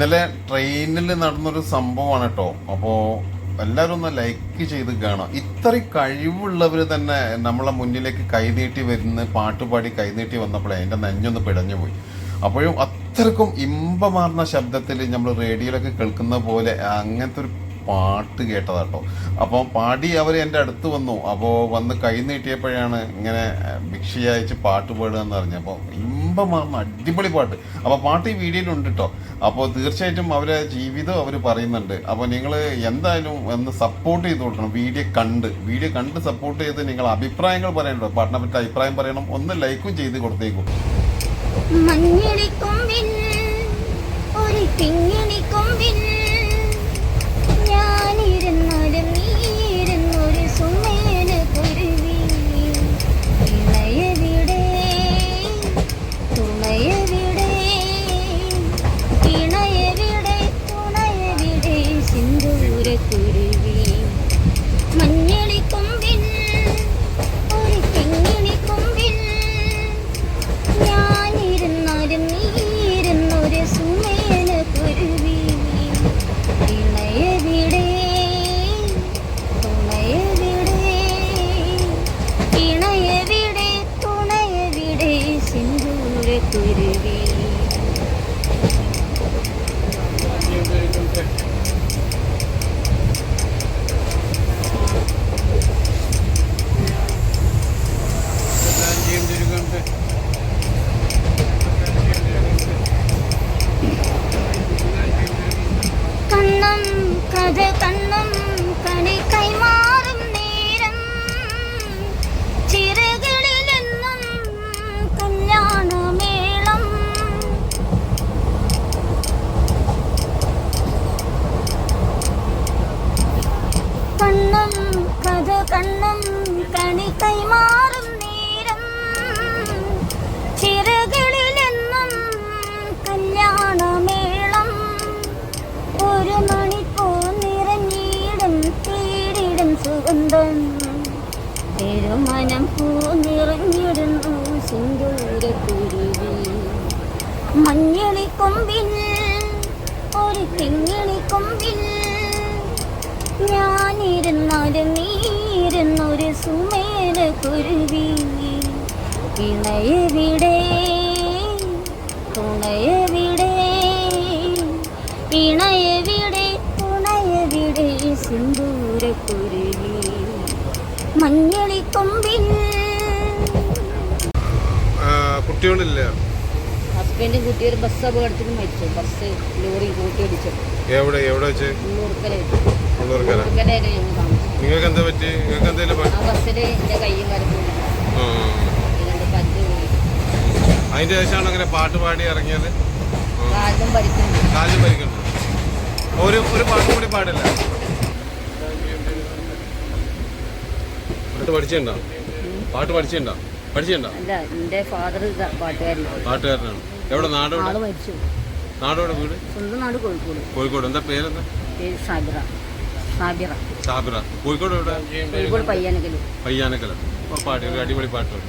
ഇന്നലെ ട്രെയിനിൽ നടന്നൊരു സംഭവമാണ് കേട്ടോ അപ്പോ എല്ലാവരും ഒന്ന് ലൈക്ക് ചെയ്ത് കാണാം ഇത്രയും കഴിവുള്ളവർ തന്നെ നമ്മളെ മുന്നിലേക്ക് കൈനീട്ടി വരുന്ന പാട്ടുപാടി കൈനീട്ടി വന്നപ്പോഴേ എന്റെ നെഞ്ഞൊന്ന് പിടഞ്ഞു പോയി. അപ്പോഴും അത്രക്കും ഇമ്പമാർന്ന ശബ്ദത്തിൽ നമ്മൾ റേഡിയോയിലൊക്കെ കേൾക്കുന്ന പോലെ അങ്ങനത്തെ ഒരു പാട്ട് കേട്ടതാട്ടോ. അപ്പോൾ പാടി അവർ എന്റെ അടുത്ത് വന്നു. അപ്പോൾ വന്ന് കൈ നീട്ടിയപ്പോഴാണ് ഇങ്ങനെ ഭിക്ഷ അയച്ച് പാട്ട് പാടുക എന്ന് പറഞ്ഞു അപ്പോൾ ഇമ്പമാർന്ന അടിപൊളി പാട്ട്. അപ്പോൾ പാട്ട് ഈ വീഡിയോയിലുണ്ട് കേട്ടോ അപ്പോൾ തീർച്ചയായിട്ടും അവരെ ജീവിതം അവർ പറയുന്നുണ്ട്. അപ്പോൾ നിങ്ങൾ എന്തായാലും ഒന്ന് സപ്പോർട്ട് ചെയ്ത് കൊടുക്കണം. വീഡിയോ കണ്ട് വീഡിയോ കണ്ട് സപ്പോർട്ട് ചെയ്ത് നിങ്ങൾ അഭിപ്രായങ്ങൾ പറയണ്ടോ? പാട്ടിനെ പറ്റി അഭിപ്രായം പറയണം. ഒന്ന് ലൈക്കും ചെയ്ത് കൊടുത്തേക്കും. മഞ്ഞളിക്കൊമ്പിൽ ഒരു കിങ്ങിണിക്കൊമ്പിൽ നീയിരുന്നൊരു സുമേന കുരുവി ഇണയവിടെ തുണയവിടെ ഇണയവിടെ തുണയവിടെ സിന്ദൂര കുരുവി കണ്ണം കഥ കണ്ണും കണി കൈമാറും നേരം. ചിറകളിലെന്നും കല്യാണമേളം ഒരു മണിക്കൂർ നിറഞ്ഞിടും തേടിടും സുഗന്ധം. തിരുമനം പൂ നിറഞ്ഞിടുന്നു സിന്ദൂര കുരുവി. മഞ്ഞളി ഒരു കിങ്ങിണി കൊമ്പിൽ ഞാനിരുന്നാലും നീരുന്നൊരു സുമേന കുരുവി ഇണയവിടെ തുണയവിടെ ഇണയവിടെ തുണയവിടെ സിന്ദൂര കുരുവി. മഞ്ഞളിക്കൊമ്പിൽ. കുട്ടികളില്ല. ഹസ്ബൻഡും കുട്ടി ഒരു ബസ് അപകടത്തിൽ മരിച്ചു. ബസ് ലോറി എവിടെ? എവിടെ വെച്ച്? നിങ്ങൾക്ക് എന്താ പറ്റി? നിങ്ങൾക്ക് എന്തെങ്കിലും പോയി അതിന്റെ ശേഷമാണ് അങ്ങനെ പാട്ട് പാടി ഇറങ്ങിയത്? ഒരു ഒരു പാട്ട് കൂടി പാടില്ല. പാട്ട് പഠിച്ചിട്ടുണ്ടോ? പാട്ട് പഠിച്ചിട്ടുണ്ടോ? പഠിച്ചിട്ടുണ്ടോ? അല്ല എന്റെ ഫാദർ പാട്ടുകാരനാണ്. എവിടെ നാടോടെ ആൾ മരിച്ചു. നാടോടെ വീട്? സ്വന്തം നാട് കോഴിക്കോട്. കോഴിക്കോട്. എന്താ പേരെന്താ? പേര് സാബിറ. സാബിറ. സാബിറ. കോഴിക്കോട് എവിടെ? കോഴിക്കോട് പയ്യാനക്കൽ. പയ്യാനക്കല. പാട്ട് ഒരു അടിപൊളി പാട്ട് പാടി.